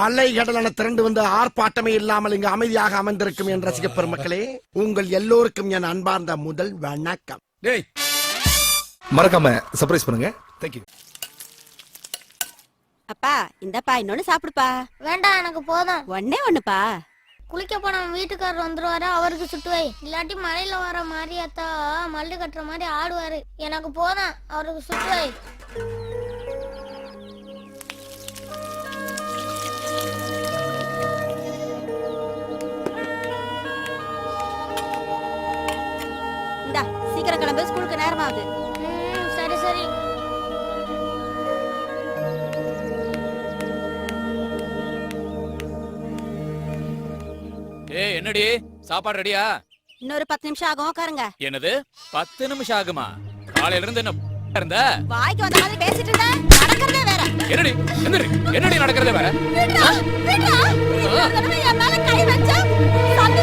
அலை கடலான திரண்டு வந்து ஆர்ப்பாட்டமே இல்லாமல் இங்கு அமைதியாக அமர்ந்திருக்கும் என் ரசிக பெருமக்களே உங்கள் எல்லோருக்கும் என் அன்பார்ந்த முதல் வணக்கம். டேய். மறக்காம சர்ப்ரைஸ் பண்ணுங்க. தேங்க்யூ அப்பா இந்தப்பா இன்னொன்னு சாப்பிடுப்பா. வேண்டாம் எனக்கு போதும். ஒண்ணே ஒண்ணுப்பா. குளிக்க போன வீட்டுக்காரர் வந்துருவாரு அவருக்கு சுட்டுவை இல்லாட்டி மலையில வர மாரியாத்தா மல்லு கட்டுற மாதிரி ஆடுவாரு. எனக்கு போதும் அவருக்கு சுட்டுவை சீக்கிரம் கிளம்பு ஸ்கூலுக்கு நேரமாகுது. ம், சரி சரி. ஏய் என்னடி? சாப்பாடு ரெடியா? இன்னொரு பத்து நிமிஷம் ஆகும் உட்காருங்க என்னது? பத்து நிமிஷம் ஆகுமா? காலையில இருந்து என்ன இருந்த? வாய்க்கு வந்த மாதிரி பேசிட்டு இருந்த? நடக்கிறதே வேற. என்னடி? என்னடி? என்னடி நடக்கிறதே வேற? விடுடா, விடுடா. இன்னொரு தடவை என் மேல கை வச்சா சண்டை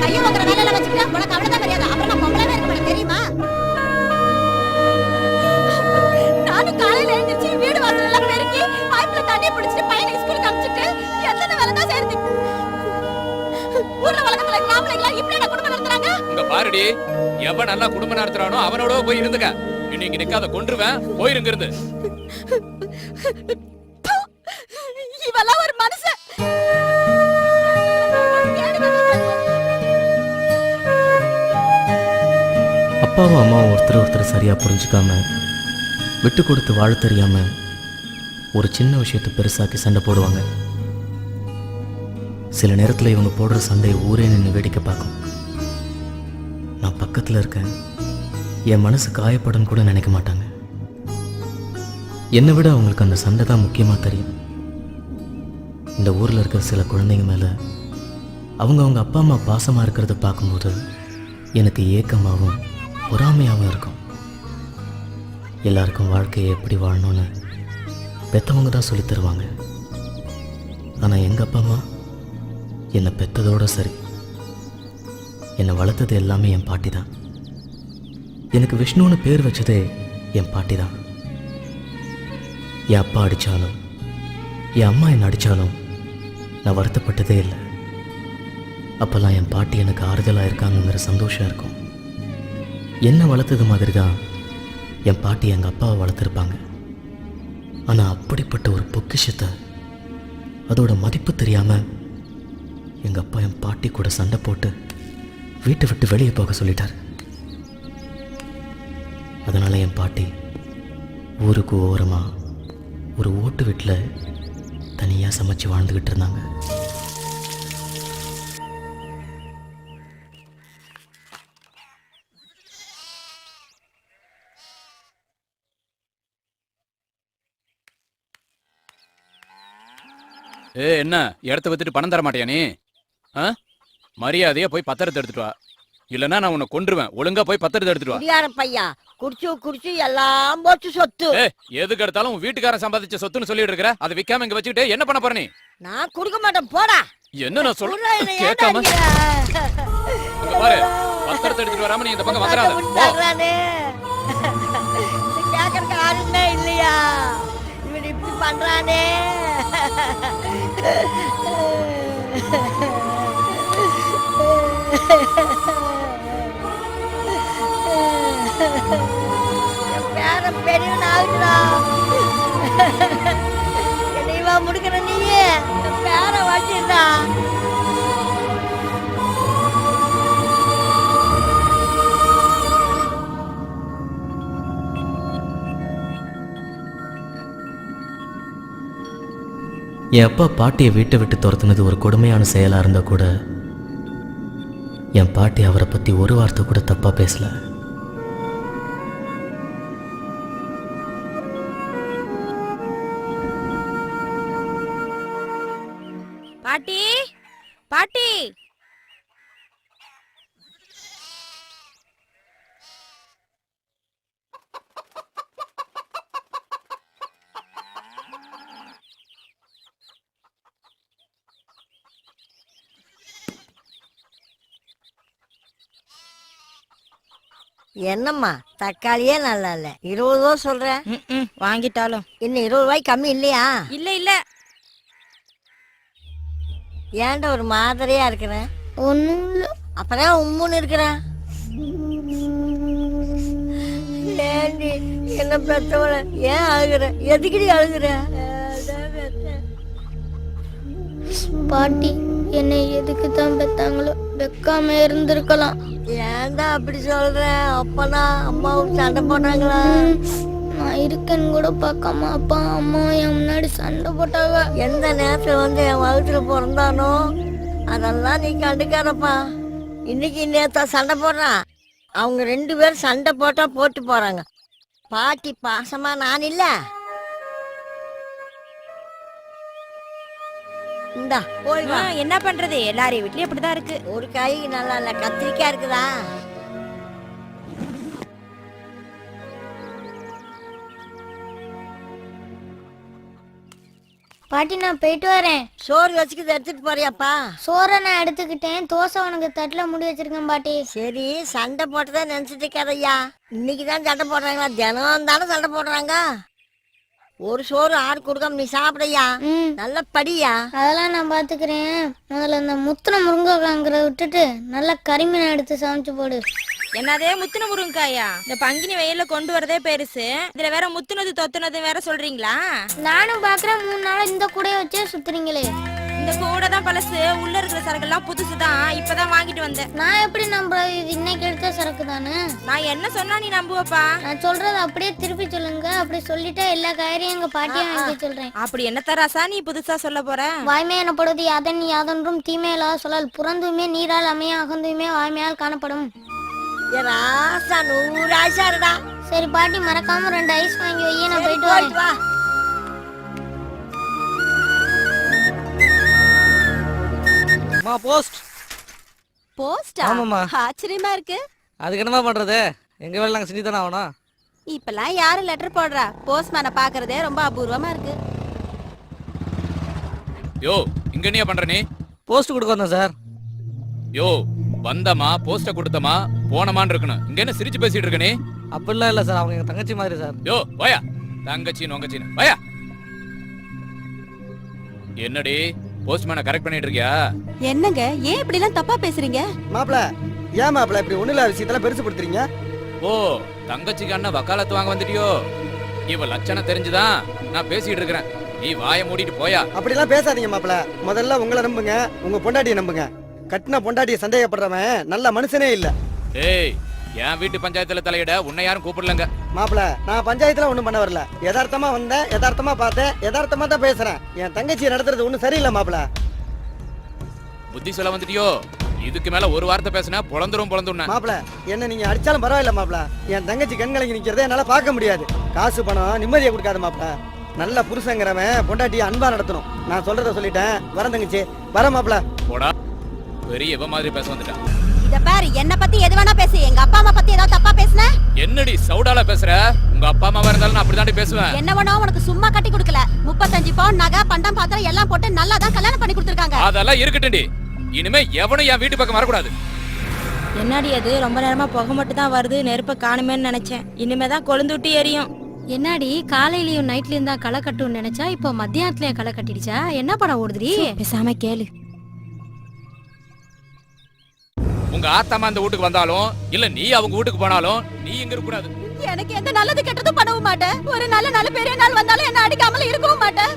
கையை வாங்குற வேலையில வச்சுக்கிட்டா உனக்கு அவ்வளவுதான் மரியாதை. அப்புறம் நான் இருக்க மாட்டேன், தெரியுமா? நானும் காலையில எழுந்திருச்சு வீடு வாசல் எல்லாம் பெருக்கி பைப்ல தண்ணி பிடிச்சிட்டு பையனை ஸ்கூலுக்கு அனுப்பிச்சிட்டு எத்தனை வேலை தான் செய்யறது ஊர்ல வழக்கத்துல இப்படி என்ன குடும்பம் நடத்துறாங்க இங்க பாருடி எவன் நல்லா குடும்பம் நடத்துறானோ அவனோட போய் இருந்துக்க இன்னைக்கு நிக்காத கொன்றுவேன் போயிருங்க இருந்து அப்பாவும் அம்மாவும் ஒருத்தர் ஒருத்தர் சரியாக புரிஞ்சுக்காம விட்டு கொடுத்து வாழ தெரியாம ஒரு சின்ன விஷயத்தை பெருசாக்கி சண்டை போடுவாங்க. சில நேரத்தில் இவங்க போடுற சண்டையை ஊரே நின்று வேடிக்கை பார்க்கும். நான் பக்கத்தில் இருக்கேன். என் மனசு காயப்படும் கூட நினைக்க மாட்டாங்க. என்னை விட அவங்களுக்கு அந்த சண்டை தான் முக்கியமாக தெரியும். இந்த ஊரில் இருக்கிற சில குழந்தைங்க மேலே அவங்க அவங்க அப்பா அம்மா பாசமாக இருக்கிறத பார்க்கும்போது எனக்கு ஏக்கமாகவும் பொறாமையாகவும் இருக்கும். எல்லாருக்கும் வாழ்க்கையை எப்படி வாழணும்னு பெத்தவங்க தான் சொல்லி தருவாங்க. ஆனால் எங்கள் அப்பா அம்மா என்னை பெத்ததோட சரி. என்னை வளர்த்தது எல்லாமே என் பாட்டி தான். எனக்கு விஷ்ணுன்னு பேர் வச்சதே என் பாட்டி தான். என் அப்பா அடித்தாலும் என் அம்மா என்னை அடித்தாலும் நான் வருத்தப்பட்டதே இல்லை. அப்போல்லாம் என் பாட்டி எனக்கு ஆறுதலாக இருக்காங்கங்கிற சந்தோஷம் இருக்கும். என்ன வளர்த்தது மாதிரி தான் என் பாட்டி எங்கள் அப்பாவை வளர்த்துருப்பாங்க. ஆனால் அப்படிப்பட்ட ஒரு பொக்கிஷத்தை அதோட மதிப்பு தெரியாமல் எங்கள் அப்பா என் பாட்டி கூட சண்டை போட்டு வீட்டை விட்டு வெளியே போக சொல்லிட்டார். அதனால் என் பாட்டி ஊருக்கு ஓரமாக ஒரு ஓட்டு வீட்டில் தனியாக சமைச்சு வாழ்ந்துக்கிட்டு இருந்தாங்க. ஏ என்ன? இடத்த வித்துட்டு பணம் தர மாட்டியா நீ? ஆ? மரியாதையா போய் பத்திரத்தை எடுத்துட்டு வா. இல்லனா நான் உன்னை கொன்றுவேன். ஒழுங்கா போய் பத்திரத்தை எடுத்துட்டு வா. குடியார பையா. குடிச்சு குடிச்சு எல்லாம் போச்சு சொத்து. ஏ எதுக்கு எடுத்தாலும் உன் வீட்டுக்காரன் சம்பாதிச்ச சொத்துன்னு சொல்லிட்டு இருக்கிற. அதை விக்காம இங்க வச்சுக்கிட்டு என்ன பண்ண போற நீ? நான் குடுக்க மாட்டேன். போடா. என்ன நான் சொல்ல என்னை ஏன்டா கேட்காம. அடிக்கிற? இங்க பாரு பத்திரத்தை எடுத்துட்டு வராம நீ இந்த பக்கம் வந்துடாத போ. இது கேட்கறதுக்கு ஆளுமே இல்லையா? இவன் இப்படி பண்றானே பேர பெரியவன் ஆகுதுடா என்னைவா முடிக்கிற நீயே பேர பேரை என் அப்பா பாட்டியை வீட்டை விட்டு துரத்துனது ஒரு கொடுமையான செயலாக இருந்தால் கூட என் பாட்டி அவரை பற்றி ஒரு வார்த்தை கூட தப்பாக பேசல. பாட்டி பாட்டி! என்னம்மா தக்காளியே நல்லா இல்ல இருபது ரூபா சொல்ற? ம்ம், வாங்கிட்டாலும். இன்னும் இருபது ரூபாய்க்கு கம்மி இல்லையா? இல்ல இல்ல. ஏன்டா ஒரு மாதிரியா இருக்கிறேன் ஒன்றும் இல்லை அப்புறம் உம்முன்னு இருக்கிறேன் ஏண்டி என்ன பெத்தவள? ஏன் அழுகுற? எதுக்குடி அழுகுற. பாட்டி என்னை எதுக்கு தான் பெத்தாங்களோ? வெக்காம இருந்திருக்கலாம். ஏன்டா அப்படி சொல்ற? அப்பனா அம்மாவும் சண்டை போட்டாங்களா? நான் இருக்கேன்னு கூட பார்க்காம அப்பா அம்மா என் முன்னாடி சண்டை போட்டாங்க. எந்த நேரத்துல வந்து என் வகுத்துல பிறந்தானோ அதெல்லாம் நீ கண்டுக்காதப்பா. இன்னைக்கு நேத்தா சண்டை போடுறான் அவங்க ரெண்டு பேரும் சண்டை போட்டா போட்டு போறாங்க. பாட்டி பாசமா நான் இல்ல. இந்தா போய் வா. என்ன பண்றது? எல்லாரையும் வீட்லயும் அப்படிதான் இருக்கு. ஒரு காய் நல்லா இல்ல கத்திரிக்காய் இருக்குதா? பாட்டி நான் போயிட்டு வரேன். சோறு வச்சுக்கிது எடுத்துட்டு போறியாப்பா? சோறை நான் எடுத்துக்கிட்டேன். தோசை உனக்கு தட்டில் முடி வச்சிருக்கேன் பாட்டி. சரி சண்டை போட்டதா நினைச்சிட்டு இருக்காதய்யா. இன்னைக்கு தான் சண்டை போடுறாங்களா? தினம் தானே சண்டை போடுறாங்க. ஒரு சோறு ஆறு கொடுக்காம நீ சாப்பிடையா? நல்ல படியா? அதெல்லாம் நான் பாத்துக்கிறேன் முதல்ல இந்த முத்தின முருங்கைக்காங்கிற விட்டுட்டு நல்லா கறிமீனை எடுத்து சமைச்சு போடு. என்னதே முத்துன முருங்காயா இந்த பங்கினி வெயில்ல கொண்டு வரதே பெருசு. இதுல வேற முத்துனது தொத்துனது வேற சொல்றீங்களா? நானும் பாக்குறேன் மூணு நாள் இந்த கூடையை வச்சே சுத்துறீங்களே. இந்த கூட தான் பழசு. உள்ள இருக்கிற சரக்கெல்லாம் புதுசு தான் இப்பதான் வாங்கிட்டு வந்தேன். நான் எப்படி நம்புறது இது இன்னைக்கு எடுத்த சரக்கு தானே? நான் என்ன சொன்னா நீ நம்புவப்பா? நான் சொல்றத அப்படியே திருப்பி சொல்லுங்க. அப்படி சொல்லிட்டா எல்லா காய்கறியும் எங்க பாட்டியை வாங்கி சொல்றேன். அப்படி என்ன தராசா நீ புதுசா சொல்ல போற? வாய்மை எனப்படுவது யாதன் யாதொன்றும் தீமையிலா சொல்லால் புறந்துமே நீரால் அமைய அகந்துமே வாய்மையால் காணப்படும். ராசா நூறு இருடா சரி பாட்டி மறக்காம ரெண்டு ஐஸ் வாங்கி வையே நான் போயிட்டு வரேன். அம்மா போஸ்ட். போஸ்டா? ஆமாம்மா. ஆச்சரியமா இருக்கு. அதுக்கு என்னமா பண்றது? எங்க வேலை நாங்க செஞ்சு தானே ஆகணும்? இப்பெல்லாம் யாரு லெட்டர் போடுறா? போஸ்ட்மேனை பாக்குறதே ரொம்ப அபூர்வமா இருக்கு. யோ இங்க என்னையா பண்ற நீ? போஸ்ட் கொடுக்க வந்தேன் சார். யோ வந்தமா போஸ்ட கொடுத்தமா போனமான்னு இருக்கணும். இங்க என்ன சிரிச்சு பேசிட்டு இருக்க நீ? அப்படிலாம் இல்ல சார். அவங்க எங்க தங்கச்சி மாதிரி சார். யோ வாயா. தங்கச்சி நொங்கச்சின்னு வாயா. என்னடி? போஸ்ட்மேனை கரெக்ட் பண்ணிட்டு இருக்கியா என்னங்க? ஏன் இப்படி எல்லாம் தப்பா பேசுறீங்க? மாப்பிள ஏன் மாப்பிள இப்படி ஒண்ணு இல்லாத விஷயத்தெல்லாம் பெருசு படுத்துறீங்க? ஓ தங்கச்சிக்கு அண்ணன் வக்காலத்து வாங்க வந்துட்டியோ? இவ லட்சணம் தெரிஞ்சுதான் நான் பேசிட்டு இருக்கிறேன். நீ வாயை மூடிட்டு போயா. அப்படிலாம் பேசாதீங்க மாப்பிள முதல்ல உங்களை நம்புங்க உங்க பொண்டாட்டியை நம்புங்க. கட்டின பொண்டாட்டியை சந்தேகப்படுறவன் நல்ல மனுஷனே இல்ல. டேய் என் வீட்டு பஞ்சாயத்துல தலையிட உன்னை யாரும் கூப்பிடலங்க. மாப்பிள நான் பஞ்சாயத்துல ஒண்ணும் பண்ண வரல. யதார்த்தமா வந்தேன் யதார்த்தமா பார்த்தேன் யதார்த்தமா தான் பேசுறேன். என் தங்கச்சி நடத்துறது ஒண்ணும் சரியில்லை மாப்பிள. புத்தி சொல்ல வந்துட்டியோ? இதுக்கு மேல ஒரு வார்த்தை பேசினா பொழந்துரும் பொழந்துருன மாப்பிள என்ன நீங்க அடிச்சாலும் பரவாயில்ல மாப்பிள. என் தங்கச்சி கண்கலங்கி நிக்கிறதை என்னால பார்க்க முடியாது. காசு பணம் நிம்மதியை கொடுக்காது மாப்பிள. நல்ல புருஷங்கிறவன் பொண்டாட்டியை அன்பா நடத்தணும். நான் சொல்றத சொல்லிட்டேன். வரேன் தங்கச்சி. வர மாப்பிள. போடா. பெரிய இவ மாதிரி பேச வந்துட்டான் இத பாரு என்ன பத்தி எது வேணா பேசு. எங்க அப்பா அம்மா பத்தி ஏதாவது தப்பா பேசுன? என்னடி சவுடால பேசுற? உங்க அப்பா அம்மாவா இருந்தாலும் நான் அப்படிதாண்டி பேசுவேன். என்ன வேணா உனக்கு சும்மா கட்டி கொடுக்கல. முப்பத்தஞ்சு பவுன் நகை பண்டம் பாத்திரம் எல்லாம் போட்டு நல்லா தான் கல்யாணம் பண்ணி கொடுத்துருக்காங்க. அதெல்லாம் இருக்கட்டும்டி. இனிமே எவனும் என் வீட்டு பக்கம் வரக்கூடாது. என்னடி அது? ரொம்ப நேரமா புகை மட்டும் தான் வருது. நெருப்ப காணுமேன்னு நினைச்சேன். இனிமே தான் கொழுந்து விட்டு எரியும். என்னடி காலையிலயும் நைட்லயும் தான் களை கட்டும்னு நினைச்சா இப்போ மத்தியானத்துல களை கட்டிடுச்சா? என்ன படம் ஓடுதுடி? பேசாம கேளு. உங்க ஆத்தாமா அந்த வீட்டுக்கு வந்தாலும் இல்ல நீ அவங்க வீட்டுக்கு போனாலும் நீ இங்க இருக்க கூடாது. எனக்கு எந்த நல்லது கெட்டதும் பண்ணவும் மாட்டேன் ஒரு நல்ல நல்ல பெரிய நாள் வந்தாலும் என்ன அடிக்காமல இருக்கவும் மாட்டேன்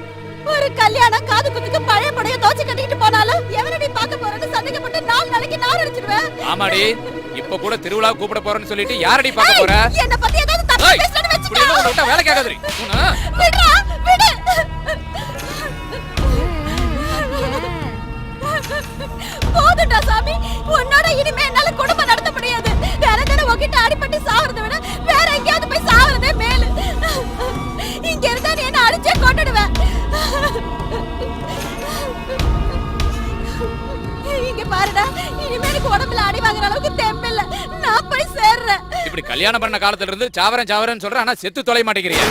ஒரு கல்யாணம் காது குத்துக்கு பழைய படைய தோச்சு கட்டிட்டு போனாலும் எவனடி பார்க்க போறேன்னு சந்தேகப்பட்டு நாலு நாளைக்கு நான் அடிச்சிடுவேன் ஆமாடி. இப்ப கூட திருவிழா கூப்பிட போறேன்னு சொல்லிட்டு யாரடி பார்க்க போற? என்ன பத்தி ஏதாவது தப்பா பேசணும்னு உன்னை விட்டா வேலை கேட்காதுடி. போதும்டா சாமி. உன்னோட இனிமே என்னால குடும்பம் நடத்த முடியாது. வேற தடவை உன்கிட்ட அடிபட்டு சாவறதை விட வேற எங்கேயாவது போய் சாவறதே மேலு. இங்க இருந்தா நீ என்ன அடிச்சே கொண்டுடுவேன் இங்க பாருடா இனிமே எனக்கு உடம்புல அடி வாங்குற அளவுக்கு தெம்பில்ல. நான் போய் சேர்றேன். இப்படி கல்யாணம் பண்ண காலத்துல இருந்து சாவரன் சாவரன் சொல்ற ஆனா செத்து தொலை மாட்டேங்கிறீங்க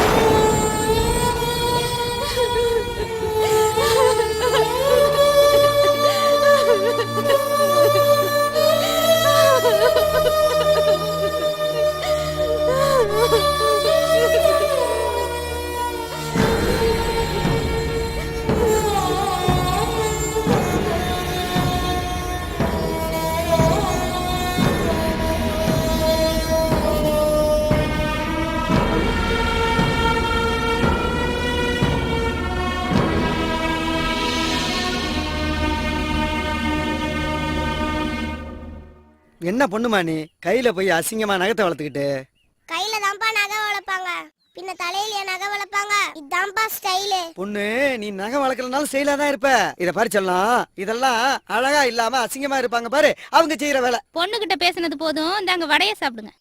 என்ன பொண்ணுமா நீ? கையில போய் அசிங்கமா நகத்தை வளர்த்துக்கிட்டு. கையில தான்ப்பா நகை வளர்ப்பாங்க. பின்ன தலையில நகை வளர்ப்பாங்க? இதான்ப்பா ஸ்டைலு. பொண்ணு நீ நகை வளர்க்கறதுனால செயலா தான் இருப்ப. இத பாரு சொல்லலாம் இதெல்லாம் அழகா இல்லாம அசிங்கமா இருப்பாங்க பாரு. அவங்க செய்யற வேலை. பொண்ணுகிட்ட பேசுனது போதும். இந்தாங்க வடைய சாப்பிடுங்க.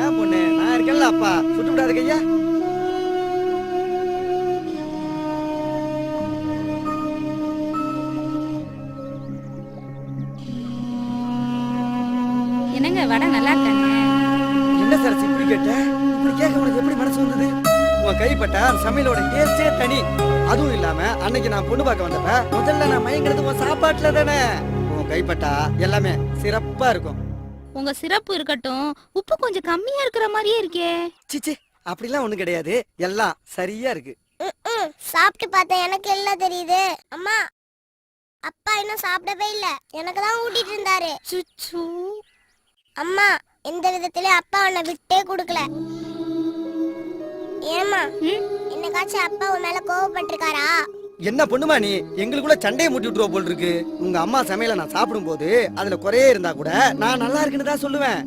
ஏன் பொண்ணு? நான் இருக்கேன்ல அப்பா. சுட்டு விடாத என்னங்க வடை நல்லா இருக்காங்க. என்ன சார் இப்படி கேட்ட? இப்படி கேட்க உனக்கு எப்படி மனசு வந்தது? உன் கைப்பட்ட அந்த சமையலோட டேஸ்டே தனி. அதுவும் இல்லாம அன்னைக்கு நான் பொண்ணு பார்க்க வந்தப்ப முதல்ல நான் மயங்கிறது உன் சாப்பாட்டுல தானே? உன் கைப்பட்டா எல்லாமே சிறப்பா இருக்கும். உங்க சிறப்பு இருக்கட்டும் உப்பு கொஞ்சம் கம்மியா இருக்கிற மாதிரியே இருக்கே. சிச்சி அப்படிலாம் ஒண்ணும் கிடையாது. எல்லாம் சரியா இருக்கு. சாப்பிட்டு பார்த்தேன் எனக்கு எல்லாம் தெரியுது? அம்மா அப்பா இன்னும் சாப்பிடவே இல்ல. எனக்கு தான் ஊட்டிட்டு இருந்தாரு. சுச்சு. அம்மா எந்த விதத்திலயும் அப்பா உன்னை விட்டே கொடுக்கல. ஏமா என்னக்காச்சும் அப்பா உன் மேல கோவப்பட்டிருக்காரா? என்ன பொண்ணுமா நீ? எங்களுக்குள்ள சண்டையை மூட்டி விட்டுருவ போல் இருக்கு. உங்க அம்மா சமையல நான் சாப்பிடும் போது அதுல குறையே இருந்தா கூட நான் நல்லா இருக்குன்னு தான் சொல்லுவேன்.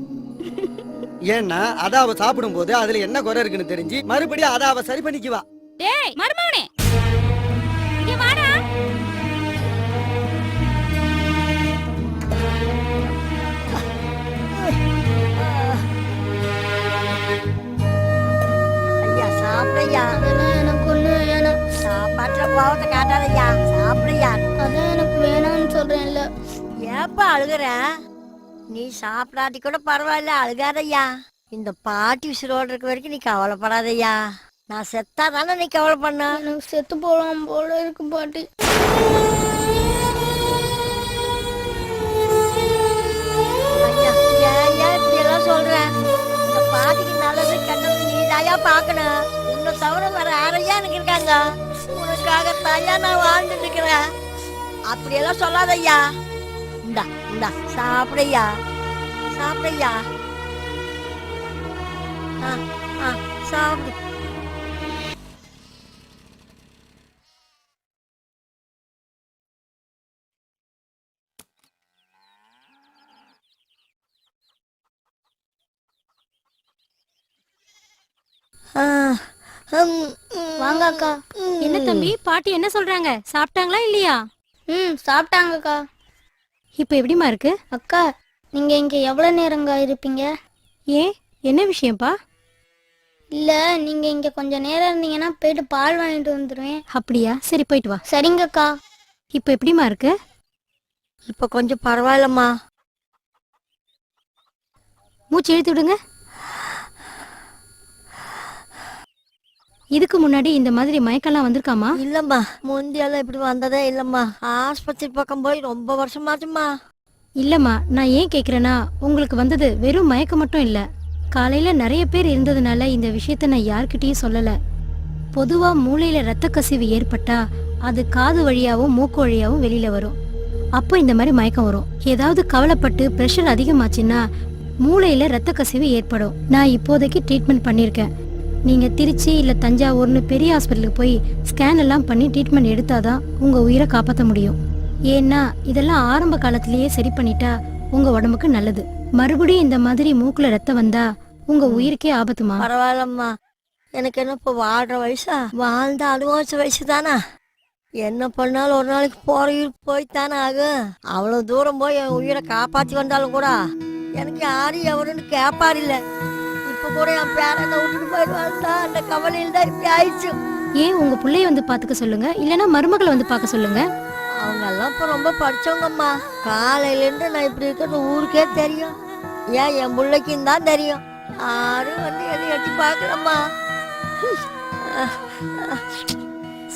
ஏன்னா அத அவ சாப்பிடும் போது அதுல என்ன குறை இருக்குன்னு தெரிஞ்சு மறுபடியும் அத அவ சரி பண்ணிக்குவா. டேய் மருமகனே! சாப்பிடையா எனக்கு ஒண்ணு வேணாம். சாப்பாட்டுல கோவத்தை காட்டாதையா சாப்பிடையா அதான் எனக்கு வேணாம்னு சொல்றேன்ல. ஏப்பா அழுகுற? நீ சாப்பிடாட்டி கூட பரவாயில்ல அழுகாதையா இந்த பாட்டி உசுரோடு இருக்க வரைக்கும் நீ கவலைப்படாதய்யா. நான் செத்தா தானே நீ கவலைப்பண்ண எனக்கு செத்து போலாம் போல இருக்கு பாட்டி. சொல்ற? இந்த பாட்டிக்கு நல்லது கெட்டது நீ தாயா பாக்கணும் தவிர வேற யாரையா எனக்கு இருக்காங்க உனக்காக தாயா நான் வாழ்ந்துட்டு இருக்கிறேன். அப்படியெல்லாம் சொல்லாதய்யா. இந்தா இந்தா சாப்பிடையா சாப்பிடையா ஆ ஆ சாப்பிடு. ஆ, வாங்க அக்கா. என்ன தம்பி பாட்டி என்ன சொல்றாங்க? சாப்பிட்டாங்களா இல்லையா? ம் சாப்பிட்டாங்கக்கா. இப்போ எப்படிமா இருக்கு? அக்கா நீங்க இங்க எவ்வளவு நேரங்க இருப்பீங்க? ஏன்? என்ன விஷயம்ப்பா? இல்ல நீங்க இங்க கொஞ்ச நேரம் இருந்தீங்கன்னா போயிட்டு பால் வாங்கிட்டு வந்துருவேன். அப்படியா? சரி போயிட்டு வா. சரிங்கக்கா. இப்போ எப்படிமா இருக்கு? இப்ப கொஞ்சம் பரவாயில்லம்மா. மூச்சு இழுத்து விடுங்க. இதுக்கு முன்னாடி இந்த மாதிரி மயக்கம்லாம் வந்திருக்காமா? இல்லம்மா முந்தியெல்லாம் இப்படி வந்ததே இல்லம்மா. ஆஸ்பத்திரி பக்கம் போய் ரொம்ப வருஷமாச்சும்மா. இல்லம்மா நான் ஏன் கேக்குறேன்னா உங்களுக்கு வந்தது வெறும் மயக்கம் மட்டும் இல்ல. காலையில நிறைய பேர் இருந்ததுனால இந்த விஷயத்த நான் யார்கிட்டயும் சொல்லல. பொதுவா மூளையில ரத்த கசிவு ஏற்பட்டா அது காது வழியாவும் மூக்கு வழியாவும் வெளியில வரும். அப்போ இந்த மாதிரி மயக்கம் வரும். ஏதாவது கவலைப்பட்டு பிரஷர் அதிகமாச்சுன்னா மூளையில ரத்த கசிவு ஏற்படும். நான் இப்போதைக்கு ட்ரீட்மெண்ட் பண்ணியிருக்கேன். நீங்கள் திருச்சி இல்லை தஞ்சாவூர்னு பெரிய ஹாஸ்பிட்டலுக்கு போய் ஸ்கேன் எல்லாம் பண்ணி ட்ரீட்மெண்ட் எடுத்தாதான் உங்கள் உயிரை காப்பாற்ற முடியும். ஏன்னா இதெல்லாம் ஆரம்ப காலத்திலேயே சரி பண்ணிட்டா உங்கள் உடம்புக்கு நல்லது. மறுபடியும் இந்த மாதிரி மூக்கில் ரத்தம் வந்தா உங்கள் உயிருக்கே ஆபத்துமா? பரவாயில்லம்மா. எனக்கு என்ன இப்போ வாழ்ற வயசா? வாழ்ந்த அனுபவிச்ச வயசு தானே என்ன பண்ணாலும் ஒரு நாளைக்கு போற உயிர் போய்த்தானே ஆகும். அவ்வளோ தூரம் போய் என் உயிரை காப்பாற்றி வந்தாலும் கூட எனக்கு யாரும் எவருன்னு கேட்பார் இப்ப கூட என் பேரனை விட்டுட்டு போயிடுவாங்க அந்த கவலையில் தான் இப்படி ஆயிடுச்சு. ஏன் உங்க பிள்ளைய வந்து பாத்துக்க சொல்லுங்க? இல்லனா மருமகளை வந்து பார்க்க சொல்லுங்க? அவங்க எல்லாம் இப்ப ரொம்ப படிச்சவங்கம்மா. காலையில இருந்து நான் இப்படி இருக்கிறது ஊருக்கே தெரியும். ஏன் என் பிள்ளைக்கும் தான் தெரியும். யாரும் வந்து எதை எட்டி பார்க்கலம்மா.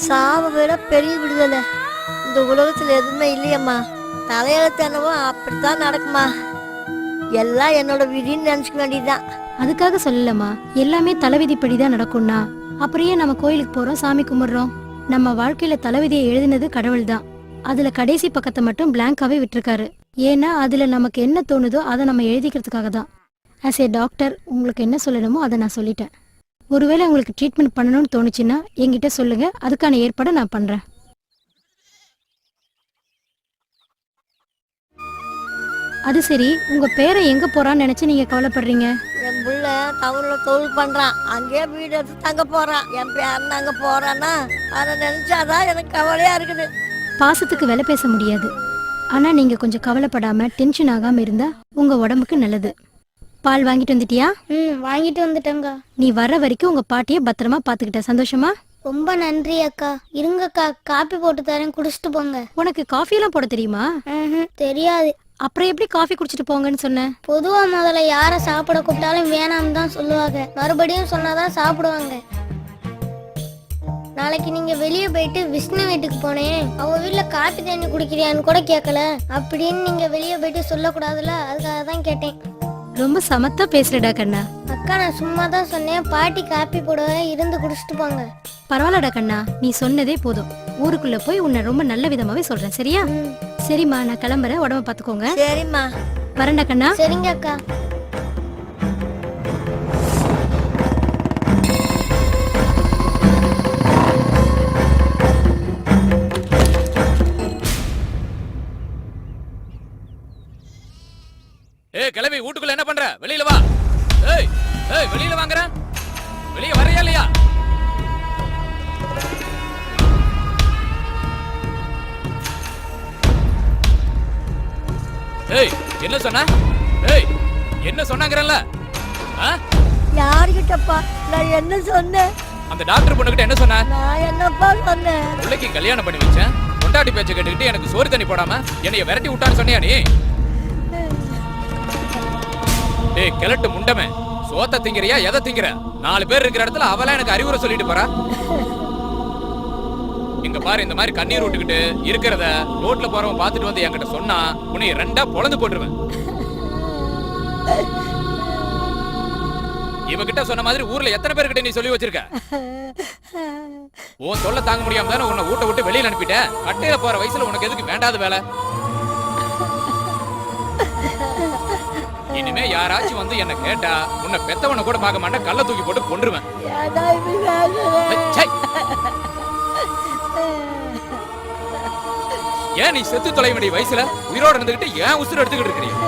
சாவை விட பெரிய விடுதலை. இந்த உலகத்துல எதுவுமே இல்லையம்மா. தலையெழுத்து என்னவோ அப்படித்தான் நடக்குமா. எல்லாம் என்னோட விதின்னு நினைச்சுக்க வேண்டியதுதான். அதுக்காக சொல்லலம்மா. எல்லாமே தலைவிதிப்படி தான் நடக்கும்னா. அப்புறம் ஏன் நம்ம கோயிலுக்கு போறோம் சாமி கும்பிடுறோம். நம்ம வாழ்க்கையில தலைவிதியை எழுதினது கடவுள் தான் அதுல கடைசி பக்கத்தை மட்டும் பிளாங்காவே விட்டிருக்காரு. ஏன்னா அதுல நமக்கு என்ன தோணுதோ அதை நம்ம எழுதிக்கிறதுக்காக தான் ஆஸ் ஏ டாக்டர் உங்களுக்கு என்ன சொல்லணுமோ அதை நான் சொல்லிட்டேன். ஒருவேளை உங்களுக்கு ட்ரீட்மெண்ட் பண்ணணும்னு தோணுச்சுன்னா என்கிட்ட சொல்லுங்க. அதுக்கான ஏற்பாடை நான் பண்றேன். அது சரி உங்க பேரை எங்க போறான்னு நினைச்சு நீங்க கவலைப்படுறீங்க? என் புள்ள டவுன்ல தொழில் பண்றான். அங்கேயே வீடு எடுத்து தங்க போறான். என் பேரன் அங்க போறான்னா அதை நினைச்சாதான் எனக்கு கவலையா இருக்குது. பாசத்துக்கு விலை பேச முடியாது. ஆனா நீங்க கொஞ்சம் கவலைப்படாம டென்ஷன் ஆகாம இருந்தா உங்க உடம்புக்கு நல்லது. பால் வாங்கிட்டு வந்துட்டியா? ம் வாங்கிட்டு வந்துட்டேங்க. நீ வர்ற வரைக்கும் உங்க பாட்டிய பத்திரமா பாத்துக்கிட்ட சந்தோஷமா? ரொம்ப நன்றி அக்கா. இருங்கக்கா காப்பி போட்டு தரேன் குடிச்சிட்டு போங்க. உனக்கு காஃபி எல்லாம் போட தெரியுமா? ம்ஹும், தெரியாது. அப்புறம் எப்படி காஃபி குடிச்சிட்டு போங்கன்னு சொன்ன? பொதுவா முதல்ல யாரை சாப்பிட கூப்பிட்டாலும் வேணாம்னு தான் சொல்லுவாங்க. மறுபடியும் சொன்னாதான் சாப்பிடுவாங்க. நாளைக்கு நீங்க வெளியே போயிட்டு விஷ்ணு வீட்டுக்கு போனேன். அவ வீட்ல காப்பி தண்ணி குடிக்கிறியான்னு கூட கேட்கல அப்படின்னு நீங்க வெளியே போயிட்டு சொல்லக்கூடாதுல அதுக்காக தான் கேட்டேன். ரொம்ப சமத்தா பேசுறடா கண்ணா. அக்கா நான் சும்மா தான் சொன்னேன். பாட்டி காப்பி போட இருந்து குடிச்சிட்டு போங்க. பரவாயில்லடா கண்ணா. நீ சொன்னதே போதும். ஊருக்குள்ள போய் உன்னை ரொம்ப நல்ல விதமாவே சொல்றேன். சரியா? சரிம்மா நான் கிளம்புறேன். உடம்ப பாத்துக்கோங்க. சரிம்மா. வரேன்டா கண்ணா சரிங்க அக்கா. ஏய் கிளம்பி வீட்டுக்குள்ள என்ன பண்ற? வெளியில வா. ஏய் ஏய் வெளியில வாங்குற ஏய் என்ன சொன்ன? ஏய் என்ன சொன்னாங்கறல்ல? யாருகிட்டப்பா? நான் என்ன சொன்னேன்? அந்த டாக்டர் பொண்ணுகிட்ட என்ன சொன்ன? நான் என்னப்பா சொன்னேன்? பிள்ளைக்கு கல்யாணம் பண்ணி வச்சேன். பொண்டாட்டி பேச்ச கேட்டுக்கிட்டு எனக்கு சோறு தண்ணி போடாம என்னைய விரட்டி விட்டான்னு சொன்னியா நீ? டேய் கிழட்டு முண்டமே. சோத்த திங்கிறியா எதை திங்கிற? நாலு பேர் இருக்கிற இடத்துல அவளா எனக்கு அறிவுரை சொல்லிட்டு போறா. இங்க பாரு இந்த மாதிரி கண்ணீர் விட்டுக்கிட்டு இருக்கிறத ரோட்ல போறவன் பார்த்துட்டு வந்து என்கிட்ட சொன்னா உன்னை ரெண்டா பொழந்து போட்டுருவேன். இவகிட்ட சொன்ன மாதிரி ஊர்ல எத்தனை பேர்கிட்ட நீ சொல்லி வச்சிருக்க? உன் தொல்லை தாங்க முடியாம தானே உன்னை வீட்டை விட்டு வெளியில அனுப்பிட்டேன் கட்டையில போற வயசுல உனக்கு எதுக்கு வேண்டாத வேலை? இனிமே யாராச்சும் வந்து என்ன கேட்டா உன்னை பெத்தவனை கூட பார்க்க மாட்டேன் கல்ல தூக்கி போட்டு கொன்றுவேன். ஏன் நீ செத்து தொலை வேண்டிய வயசுல உயிரோட இருந்துகிட்டு ஏன் உசுறு எடுத்துக்கிட்டு இருக்கிறீங்க?